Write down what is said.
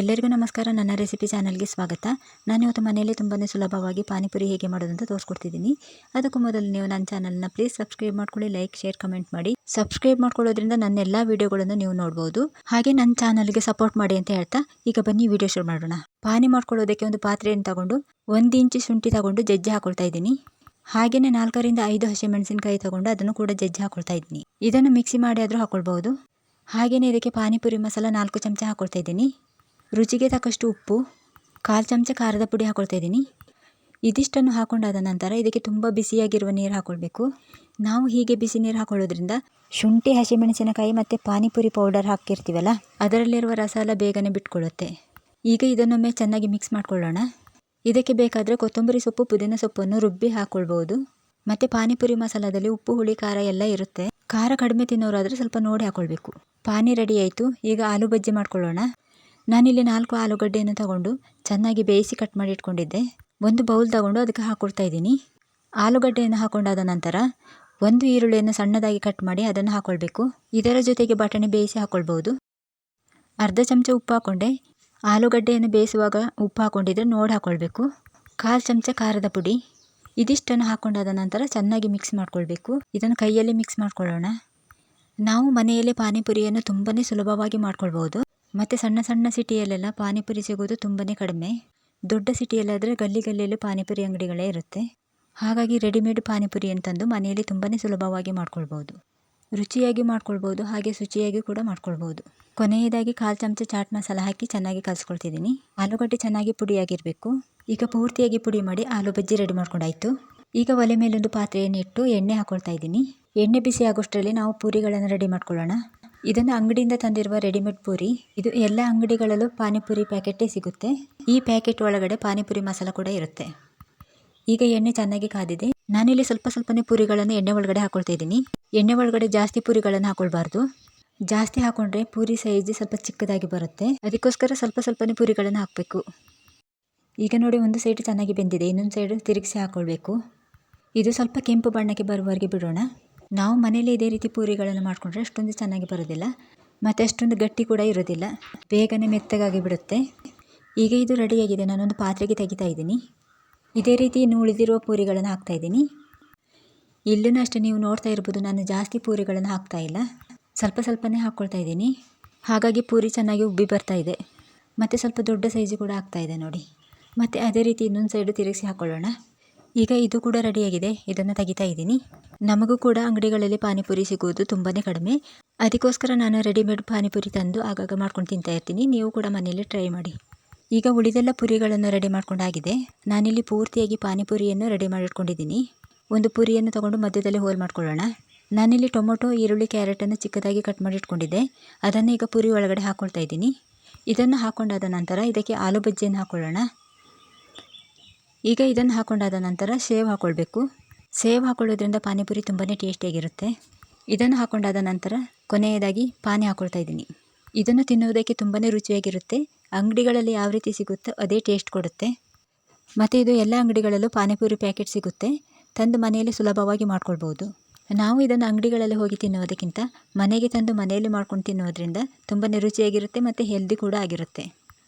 ಎಲ್ಲರಿಗೂ ನಮಸ್ಕಾರ. ನನ್ನ ರೆಸಿಪಿ ಚಾನಲ್ಗೆ ಸ್ವಾಗತ. ನಾನು ಇವತ್ತು ಮನೆಯಲ್ಲಿ ತುಂಬಾ ಸುಲಭವಾಗಿ ಪಾನಿಪುರಿ ಹೇಗೆ ಮಾಡೋದು ಅಂತ ತೋರಿಸ್ಕೊಡ್ತಿದ್ದೀನಿ. ಅದಕ್ಕೂ ಮೊದಲು ನೀವು ನನ್ನ ಚಾನಲ್ನ ಪ್ಲೀಸ್ ಸಬ್ಸ್ಕ್ರೈಬ್ ಮಾಡ್ಕೊಳ್ಳಿ, ಲೈಕ್, ಶೇರ್, ಕಮೆಂಟ್ ಮಾಡಿ. ಸಬ್ಸ್ಕ್ರೈಬ್ ಮಾಡ್ಕೊಳ್ಳೋದ್ರಿಂದ ನನ್ನ ಎಲ್ಲ ವಿಡಿಯೋಗಳನ್ನು ನೀವು ನೋಡ್ಬೋದು. ಹಾಗೆ ನನ್ನ ಚಾನಲ್ಗೆ ಸಪೋರ್ಟ್ ಮಾಡಿ ಅಂತ ಹೇಳ್ತಾ, ಈಗ ಬನ್ನಿ ವಿಡಿಯೋ ಶುರು ಮಾಡೋಣ. ಪಾನಿ ಮಾಡ್ಕೊಳ್ಳೋದಕ್ಕೆ ಒಂದು ಪಾತ್ರೆಯನ್ನು ತಗೊಂಡು, ಒಂದು ಇಂಚು ಶುಂಠಿ ತಗೊಂಡು ಜಜ್ಜಿ ಹಾಕೊಳ್ತಾ ಇದ್ದೀನಿ. ಹಾಗೆಯೇ ನಾಲ್ಕರಿಂದ ಐದು ಹಸಿಮೆಣಸಿನಕಾಯಿ ತಗೊಂಡು ಅದನ್ನು ಕೂಡ ಜಜ್ಜಿ ಹಾಕೊಳ್ತಾ ಇದ್ದೀನಿ. ಇದನ್ನು ಮಿಕ್ಸಿ ಮಾಡಿ ಆದರೂ ಹಾಕೊಳ್ಬಹುದು. ಹಾಗೆಯೇ ಇದಕ್ಕೆ ಪಾನಿಪುರಿ ಮಸಾಲ ನಾಲ್ಕು ಚಮಚ ಹಾಕೊಳ್ತಾ ಇದ್ದೀನಿ. ರುಚಿಗೆ ತಕ್ಕಷ್ಟು ಉಪ್ಪು, ಕಾಲು ಚಮಚ ಖಾರದ ಪುಡಿ ಹಾಕ್ಕೊಳ್ತಾ ಇದ್ದೀನಿ. ಇದಿಷ್ಟನ್ನು ಹಾಕೊಂಡಾದ ನಂತರ ಇದಕ್ಕೆ ತುಂಬ ಬಿಸಿಯಾಗಿರುವ ನೀರು ಹಾಕ್ಕೊಳ್ಬೇಕು ನಾವು ಹೀಗೆ ಬಿಸಿ ನೀರು ಹಾಕೊಳ್ಳೋದ್ರಿಂದ ಶುಂಠಿ, ಹಸಿಮೆಣಸಿನಕಾಯಿ ಮತ್ತು ಪಾನಿಪುರಿ ಪೌಡರ್ ಹಾಕಿರ್ತೀವಲ್ಲ, ಅದರಲ್ಲಿರುವ ರಸ ಎಲ್ಲ ಬೇಗನೆ ಬಿಟ್ಕೊಳ್ಳುತ್ತೆ. ಈಗ ಇದನ್ನೊಮ್ಮೆ ಚೆನ್ನಾಗಿ ಮಿಕ್ಸ್ ಮಾಡ್ಕೊಳ್ಳೋಣ. ಇದಕ್ಕೆ ಬೇಕಾದರೆ ಕೊತ್ತಂಬರಿ ಸೊಪ್ಪು, ಪುದೀನ ಸೊಪ್ಪನ್ನು ರುಬ್ಬಿ ಹಾಕ್ಕೊಳ್ಬೋದು ಮತ್ತು ಪಾನಿಪುರಿ ಮಸಾಲದಲ್ಲಿ ಉಪ್ಪು, ಹುಳಿ, ಖಾರ ಎಲ್ಲ ಇರುತ್ತೆ. ಖಾರ ಕಡಿಮೆ ತಿನ್ನೋರಾದರೆ ಸ್ವಲ್ಪ ನೋಡಿ ಹಾಕ್ಕೊಳ್ಬೇಕು ಪಾನಿ ರೆಡಿ ಆಯಿತು. ಈಗ ಆಲೂ ಬಜ್ಜಿ ಮಾಡ್ಕೊಳ್ಳೋಣ. ನಾನಿಲ್ಲಿ ನಾಲ್ಕು ಆಲೂಗಡ್ಡೆಯನ್ನು ತಗೊಂಡು ಚೆನ್ನಾಗಿ ಬೇಯಿಸಿ ಕಟ್ ಮಾಡಿ ಇಟ್ಕೊಂಡಿದ್ದೆ. ಒಂದು ಬೌಲ್ ತಗೊಂಡು ಅದಕ್ಕೆ ಹಾಕ್ಕೊಡ್ತಾ ಇದ್ದೀನಿ. ಆಲೂಗಡ್ಡೆಯನ್ನು ಹಾಕೊಂಡಾದ ನಂತರ ಒಂದು ಈರುಳ್ಳಿಯನ್ನು ಸಣ್ಣದಾಗಿ ಕಟ್ ಮಾಡಿ ಅದನ್ನು ಹಾಕ್ಕೊಳ್ಬೇಕು ಇದರ ಜೊತೆಗೆ ಬಟಾಣಿ ಬೇಯಿಸಿ ಹಾಕ್ಕೊಳ್ಬೋದು ಅರ್ಧ ಚಮಚ ಉಪ್ಪು ಹಾಕ್ಕೊಂಡೆ ಆಲೂಗಡ್ಡೆಯನ್ನು ಬೇಯಿಸುವಾಗ ಉಪ್ಪು ಹಾಕ್ಕೊಂಡಿದ್ರೆ ನೋಡಿ ಹಾಕ್ಕೊಳ್ಬೇಕು ಕಾಲು ಚಮಚ ಖಾರದ ಪುಡಿ. ಇದಿಷ್ಟನ್ನು ಹಾಕ್ಕೊಂಡಾದ ನಂತರ ಚೆನ್ನಾಗಿ ಮಿಕ್ಸ್ ಮಾಡ್ಕೊಳ್ಬೇಕು. ಇದನ್ನು ಕೈಯಲ್ಲಿ ಮಿಕ್ಸ್ ಮಾಡ್ಕೊಳ್ಳೋಣ. ನಾವು ಮನೆಯಲ್ಲೇ ಪಾನಿಪುರಿಯನ್ನು ತುಂಬಾ ಸುಲಭವಾಗಿ ಮಾಡ್ಕೊಳ್ಬೋದು ಮತ್ತು ಸಣ್ಣ ಸಣ್ಣ ಸಿಟಿಯಲ್ಲೆಲ್ಲ ಪಾನಿಪುರಿ ಸಿಗೋದು ತುಂಬಾ ಕಡಿಮೆ. ದೊಡ್ಡ ಸಿಟಿಯಲ್ಲಾದರೆ ಗಲ್ಲಿ ಗಲ್ಲಿಯಲ್ಲೂ ಪಾನಿಪುರಿ ಅಂಗಡಿಗಳೇ ಇರುತ್ತೆ. ಹಾಗಾಗಿ ರೆಡಿಮೇಡ್ ಪಾನಿಪುರಿ ಅಂತಂದು ಮನೆಯಲ್ಲಿ ತುಂಬಾ ಸುಲಭವಾಗಿ ಮಾಡ್ಕೊಳ್ಬೋದು ರುಚಿಯಾಗಿ ಮಾಡ್ಕೊಳ್ಬೋದು ಹಾಗೆ ಶುಚಿಯಾಗಿ ಕೂಡ ಮಾಡ್ಕೊಳ್ಬೋದು ಕೊನೆಯದಾಗಿ ಕಾಲು ಚಮಚ ಚಾಟ್ ಮಸಾಲ ಹಾಕಿ ಚೆನ್ನಾಗಿ ಕಲಿಸ್ಕೊಳ್ತಿದ್ದೀನಿ. ಆಲೂಗಡ್ಡೆ ಚೆನ್ನಾಗಿ ಪುಡಿಯಾಗಿರಬೇಕು. ಈಗ ಪೂರ್ತಿಯಾಗಿ ಪುಡಿ ಮಾಡಿ ಆಲೂ ಬಜ್ಜಿ ರೆಡಿ ಮಾಡ್ಕೊಂಡಾಯಿತು. ಈಗ ಒಲೆ ಮೇಲೊಂದು ಪಾತ್ರೆಯನ್ನು ಇಟ್ಟು ಎಣ್ಣೆ ಹಾಕ್ಕೊಳ್ತಾ ಇದ್ದೀನಿ. ಎಣ್ಣೆ ಬಿಸಿ ಆಗೋಷ್ಟರಲ್ಲಿ ನಾವು ಪೂರಿಗಳನ್ನು ರೆಡಿ ಮಾಡ್ಕೊಳ್ಳೋಣ. ಇದನ್ನು ಅಂಗಡಿಯಿಂದ ತಂದಿರುವ ರೆಡಿಮೇಡ್ ಪೂರಿ. ಇದು ಎಲ್ಲ ಅಂಗಡಿಗಳಲ್ಲೂ ಪಾನಿಪುರಿ ಪ್ಯಾಕೆಟೇ ಸಿಗುತ್ತೆ. ಈ ಪ್ಯಾಕೆಟ್ ಒಳಗಡೆ ಪಾನಿಪುರಿ ಮಸಾಲ ಕೂಡ ಇರುತ್ತೆ. ಈಗ ಎಣ್ಣೆ ಚೆನ್ನಾಗಿ ಕಾದಿದೆ. ನಾನಿಲ್ಲಿ ಸ್ವಲ್ಪ ಸ್ವಲ್ಪನೇ ಪೂರಿಗಳನ್ನು ಎಣ್ಣೆ ಒಳಗಡೆ ಹಾಕೊಳ್ತಾ ಇದ್ದೀನಿ. ಎಣ್ಣೆ ಒಳಗಡೆ ಜಾಸ್ತಿ ಪೂರಿಗಳನ್ನು ಹಾಕೊಳ್ಬಾರ್ದು. ಜಾಸ್ತಿ ಹಾಕೊಂಡ್ರೆ ಪೂರಿ ಸೈಜ್ ಸ್ವಲ್ಪ ಚಿಕ್ಕದಾಗಿ ಬರುತ್ತೆ. ಅದಕ್ಕೋಸ್ಕರ ಸ್ವಲ್ಪ ಸ್ವಲ್ಪನೇ ಪೂರಿಗಳನ್ನು ಹಾಕಬೇಕು. ಈಗ ನೋಡಿ ಒಂದು ಸೈಡ್ ಚೆನ್ನಾಗಿ ಬೆಂದಿದೆ. ಇನ್ನೊಂದು ಸೈಡ್ ತಿರುಗಿಸಿ ಹಾಕೊಳ್ಬೇಕು. ಇದು ಸ್ವಲ್ಪ ಕೆಂಪು ಬಣ್ಣಕ್ಕೆ ಬರುವವರೆಗೆ ಬಿಡೋಣ. ನಾವು ಮನೇಲಿ ಇದೇ ರೀತಿ ಪೂರಿಗಳನ್ನು ಮಾಡಿಕೊಂಡ್ರೆ ಅಷ್ಟೊಂದು ಚೆನ್ನಾಗಿ ಬರೋದಿಲ್ಲ ಮತ್ತು ಅಷ್ಟೊಂದು ಗಟ್ಟಿ ಕೂಡ ಇರೋದಿಲ್ಲ ಬೇಗನೆ ಮೆತ್ತಗಾಗಿ ಬಿಡುತ್ತೆ. ಈಗ ಇದು ರೆಡಿಯಾಗಿದೆ. ನಾನೊಂದು ಪಾತ್ರೆಗೆ ತೆಗಿತಾ ಇದ್ದೀನಿ. ಇದೇ ರೀತಿ ಇನ್ನು ಉಳಿದಿರುವ ಪೂರಿಗಳನ್ನು ಹಾಕ್ತಾಯಿದ್ದೀನಿ ಇಲ್ಲೂ ಅಷ್ಟೇ ನೀವು ನೋಡ್ತಾ ಇರ್ಬೋದು, ನಾನು ಜಾಸ್ತಿ ಪೂರಿಗಳನ್ನು ಹಾಕ್ತಾ ಇಲ್ಲ. ಸ್ವಲ್ಪ ಸ್ವಲ್ಪನೇ ಹಾಕ್ಕೊಳ್ತಾ ಇದ್ದೀನಿ. ಹಾಗಾಗಿ ಪೂರಿ ಚೆನ್ನಾಗಿ ಉಬ್ಬಿ ಬರ್ತಾ ಇದೆ. ಮತ್ತು ಸ್ವಲ್ಪ ದೊಡ್ಡ ಸೈಜು ಕೂಡ ಆಗ್ತಾ ಇದೆ ನೋಡಿ. ಮತ್ತು ಅದೇ ರೀತಿ ಇನ್ನೊಂದು ಸೈಡು ತಿರುಗಿಸಿ ಹಾಕ್ಕೊಳ್ಳೋಣ ಈಗ ಇದು ಕೂಡ ರೆಡಿಯಾಗಿದೆ. ಇದನ್ನು ತೆಗಿತಾ ಇದ್ದೀನಿ. ನಮಗೂ ಕೂಡ ಅಂಗಡಿಗಳಲ್ಲಿ ಪಾನಿಪುರಿ ಸಿಗುವುದು ತುಂಬಾ ಕಡಿಮೆ. ಅದಕ್ಕೋಸ್ಕರ ನಾನು ರೆಡಿಮೇಡ್ ಪಾನಿಪುರಿ ತಂದು ಆಗಾಗ ಮಾಡ್ಕೊಂಡು ತಿಂತಾ ಇರ್ತೀನಿ. ನೀವು ಕೂಡ ಮನೆಯಲ್ಲಿ ಟ್ರೈ ಮಾಡಿ. ಈಗ ಉಳಿದೆಲ್ಲ ಪುರಿಗಳನ್ನು ರೆಡಿ ಮಾಡ್ಕೊಂಡಾಗಿದೆ. ನಾನಿಲ್ಲಿ ಪೂರ್ತಿಯಾಗಿ ಪಾನಿಪುರಿಯನ್ನು ರೆಡಿ ಮಾಡಿಟ್ಕೊಂಡಿದ್ದೀನಿ. ಒಂದು ಪುರಿಯನ್ನು ತಗೊಂಡು ಮಧ್ಯದಲ್ಲಿ ಹೋಲ್ ಮಾಡ್ಕೊಳ್ಳೋಣ. ನಾನಿಲ್ಲಿ ಟೊಮೊಟೊ, ಈರುಳ್ಳಿ, ಕ್ಯಾರೆಟನ್ನು ಚಿಕ್ಕದಾಗಿ ಕಟ್ ಮಾಡಿಟ್ಕೊಂಡಿದ್ದೆ. ಅದನ್ನು ಈಗ ಪುರಿ ಒಳಗಡೆ ಹಾಕ್ಕೊಳ್ತಾ ಇದ್ದೀನಿ. ಇದನ್ನು ಹಾಕ್ಕೊಂಡಾದ ನಂತರ ಇದಕ್ಕೆ ಆಲೂ ಬಜ್ಜಿಯನ್ನು ಹಾಕ್ಕೊಳ್ಳೋಣ ಈಗ ಇದನ್ನು ಹಾಕೊಂಡಾದ ನಂತರ ಸೇವ್ ಹಾಕ್ಕೊಳ್ಬೇಕು ಸೇವ್ ಹಾಕೊಳ್ಳೋದ್ರಿಂದ ಪಾನಿಪುರಿ ತುಂಬಾ ಟೇಸ್ಟಿಯಾಗಿರುತ್ತೆ. ಇದನ್ನು ಹಾಕೊಂಡಾದ ನಂತರ ಕೊನೆಯದಾಗಿ ಪಾನಿ ಹಾಕ್ಕೊಳ್ತಾ ಇದ್ದೀನಿ. ಇದನ್ನು ತಿನ್ನುವುದಕ್ಕೆ ತುಂಬಾ ರುಚಿಯಾಗಿರುತ್ತೆ. ಅಂಗಡಿಗಳಲ್ಲಿ ಯಾವ ರೀತಿ ಸಿಗುತ್ತೋ ಅದೇ ಟೇಸ್ಟ್ ಕೊಡುತ್ತೆ. ಮತ್ತು ಇದು ಎಲ್ಲ ಅಂಗಡಿಗಳಲ್ಲೂ ಪಾನಿಪುರಿ ಪ್ಯಾಕೆಟ್ ಸಿಗುತ್ತೆ. ತಂದು ಮನೆಯಲ್ಲಿ ಸುಲಭವಾಗಿ ಮಾಡ್ಕೊಳ್ಬೋದು. ನಾವು ಇದನ್ನು ಅಂಗಡಿಗಳಲ್ಲಿ ಹೋಗಿ ತಿನ್ನುವುದಕ್ಕಿಂತ ಮನೆಗೆ ತಂದು ಮನೆಯಲ್ಲಿ ಮಾಡ್ಕೊಂಡು ತಿನ್ನುವುದರಿಂದ ತುಂಬಾ ರುಚಿಯಾಗಿರುತ್ತೆ ಮತ್ತು ಹೆಲ್ದಿ ಕೂಡ ಆಗಿರುತ್ತೆ.